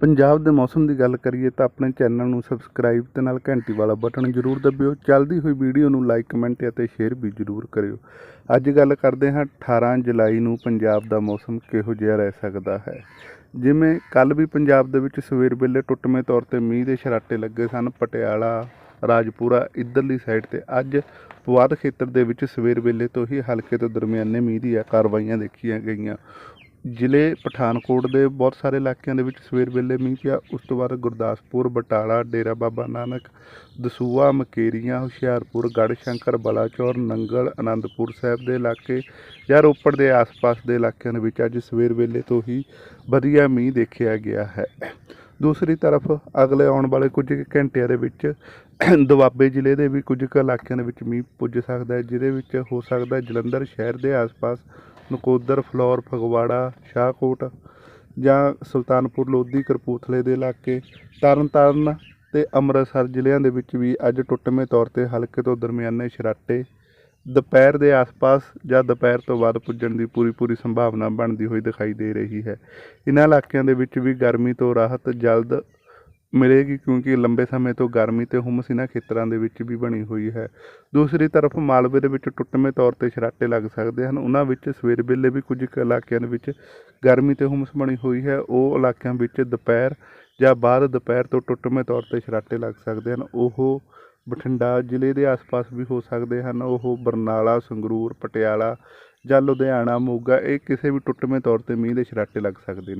ਪੰਜਾਬ ਦੇ ਮੌਸਮ ਦੀ ਗੱਲ ਕਰੀਏ ਤਾਂ ਆਪਣੇ ਚੈਨਲ ਨੂੰ ਸਬਸਕ੍ਰਾਈਬ ਤੇ ਨਾਲ ਘੰਟੀ ਵਾਲਾ ਬਟਨ ਜ਼ਰੂਰ ਦਬਿਓ। ਚੱਲਦੀ ਹੋਈ ਵੀਡੀਓ ਨੂੰ ਲਾਈਕ ਕਮੈਂਟ ਅਤੇ ਸ਼ੇਅਰ ਵੀ ਜ਼ਰੂਰ ਕਰਿਓ। ਅੱਜ ਗੱਲ ਕਰਦੇ ਹਾਂ 18 ਜੁਲਾਈ ਨੂੰ ਪੰਜਾਬ ਦਾ ਮੌਸਮ ਕਿਹੋ ਜਿਹਾ ਰਹਿ ਸਕਦਾ ਹੈ। ਜਿਵੇਂ ਕੱਲ ਵੀ ਪੰਜਾਬ ਦੇ ਵਿੱਚ ਸਵੇਰ ਵੇਲੇ ਟੁੱਟਵੇਂ ਤੌਰ ਤੇ ਮੀਂਹ ਦੇ ਸ਼ਰਾਟੇ ਲੱਗੇ ਸਨ। ਪਟਿਆਲਾ, ਰਾਜਪੁਰਾ, ਇੱਧਰਲੀ ਸਾਈਡ ਤੇ ਅੱਜ ਪੁਆਧ ਖੇਤਰ ਦੇ ਵਿੱਚ ਸਵੇਰ ਵੇਲੇ ਤੋਂ ਹੀ ਹਲਕੇ ਤੋਂ ਦਰਮਿਆਨੇ ਮੀਂਹ ਦੀਆਂ ਕਾਰਵਾਈਆਂ ਦੇਖੀਆਂ ਗਈਆਂ। ਜ਼ਿਲ੍ਹੇ ਪਠਾਨਕੋਟ ਦੇ ਬਹੁਤ ਸਾਰੇ ਇਲਾਕਿਆਂ ਦੇ ਵਿੱਚ ਸਵੇਰ ਵੇਲੇ ਮੀਂਹ ਪਿਆ। ਉਸ ਤੋਂ ਬਾਅਦ ਗੁਰਦਾਸਪੁਰ, ਬਟਾਲਾ, ਡੇਰਾ ਬਾਬਾ ਨਾਨਕ ਦਸੂਆ ਮਕੇਰੀਆਂ, ਹੁਸ਼ਿਆਰਪੁਰ, ਗੜ੍ਹਸ਼ੰਕਰ, ਬਲਾਚੌਰ, ਨੰਗਲ ਆਨੰਦਪੁਰ ਸਾਹਿਬ ਦੇ ਇਲਾਕੇ ਜਾਂ ਰੋਪੜ ਦੇ ਆਸ-ਪਾਸ ਦੇ ਇਲਾਕਿਆਂ ਦੇ ਵਿੱਚ ਅੱਜ ਸਵੇਰ ਵੇਲੇ ਤੋਂ ਹੀ ਵਧੀਆ ਮੀਂਹ ਦੇਖਿਆ ਗਿਆ ਹੈ। ਦੂਸਰੀ ਤਰਫ ਅਗਲੇ ਆਉਣ ਵਾਲੇ ਕੁਝ ਕੁ ਘੰਟਿਆਂ ਦੇ ਵਿੱਚ ਦੁਆਬੇ ਜ਼ਿਲ੍ਹੇ ਦੇ ਵੀ ਕੁਝ ਕੁ ਇਲਾਕਿਆਂ ਦੇ ਵਿੱਚ ਮੀਂਹ ਪੁੱਜ ਸਕਦਾ ਹੈ, ਜਿਹਦੇ ਵਿੱਚ ਹੋ ਸਕਦਾ ਜਲੰਧਰ ਸ਼ਹਿਰ ਦੇ ਆਸ-ਪਾਸ ਨਕੋਦਰ, ਫਲੌਰ, ਫਗਵਾੜਾ, ਸ਼ਾਹਕੋਟ ਜਾਂ ਸੁਲਤਾਨਪੁਰ, ਲੋਧੀ ਕਰਪੂਥਲੇ ਦੇ ਇਲਾਕੇ, ਤਰਨਤਾਰਨ ਤੇ ਅੰਮ੍ਰਿਤਸਰ ਜ਼ਿਲ੍ਹਿਆਂ ਦੇ ਵਿੱਚ ਵੀ ਅੱਜ ਟੁੱਟਵੇਂ ਤੌਰ ਤੇ ਹਲਕੇ ਤੋਂ ਦਰਮਿਆਨੇ ਛਰਾਟੇ ਦੁਪਹਿਰ ਦੇ ਆਸ-ਪਾਸ ਜਾਂ ਦੁਪਹਿਰ ਤੋਂ ਬਾਅਦ ਪੁੱਜਣ ਦੀ ਪੂਰੀ ਪੂਰੀ ਸੰਭਾਵਨਾ ਬਣਦੀ ਹੋਈ ਦਿਖਾਈ ਦੇ ਰਹੀ ਹੈ। ਇਹਨਾਂ ਇਲਾਕਿਆਂ ਦੇ ਵਿੱਚ ਵੀ ਗਰਮੀ ਤੋਂ ਰਾਹਤ ਜਲਦ ਮਿਲੇਗੀ ਕਿਉਂਕਿ ਲੰਬੇ ਸਮੇਂ ਤੋਂ ਗਰਮੀ ਤੇ ਹੁਮਸ ਇਹਨਾਂ ਖੇਤਰਾਂ ਦੇ ਵਿੱਚ ਵੀ ਬਣੀ ਹੋਈ ਹੈ। ਦੂਸਰੀ ਤਰਫ ਮਾਲਵੇ ਦੇ ਵਿੱਚ ਟੁੱਟਵੇਂ ਤੌਰ ਤੇ ਛਰਾਟੇ ਲੱਗ ਸਕਦੇ ਹਨ। ਉਹਨਾਂ ਵਿੱਚ ਸਵੇਰ ਵੇਲੇ ਵੀ ਕੁਝ ਕੁ ਇਲਾਕਿਆਂ ਦੇ ਵਿੱਚ ਗਰਮੀ ਤੇ ਹੁਮਸ ਬਣੀ ਹੋਈ ਹੈ। ਉਹ ਇਲਾਕਿਆਂ ਵਿੱਚ ਦੁਪਹਿਰ ਜਾਂ ਬਾਅਦ ਦੁਪਹਿਰ ਤੋਂ ਟੁੱਟਵੇਂ ਤੌਰ ਤੇ ਛਰਾਟੇ ਲੱਗ ਸਕਦੇ ਹਨ। ਉਹ ਬਠਿੰਡਾ ਜ਼ਿਲ੍ਹੇ ਦੇ ਆਸ-ਪਾਸ ਵੀ ਹੋ ਸਕਦੇ ਹਨ। ਉਹ ਬਰਨਾਲਾ, ਸੰਗਰੂਰ, ਪਟਿਆਲਾ ਜਾਂ ਲੁਧਿਆਣਾ, ਮੋਗਾ, ਇਹ ਕਿਸੇ ਵੀ ਟੁੱਟਵੇਂ ਤੌਰ ਤੇ ਮੀਂਹ ਦੇ ਛਰਾਟੇ ਲੱਗ ਸਕਦੇ ਨੇ।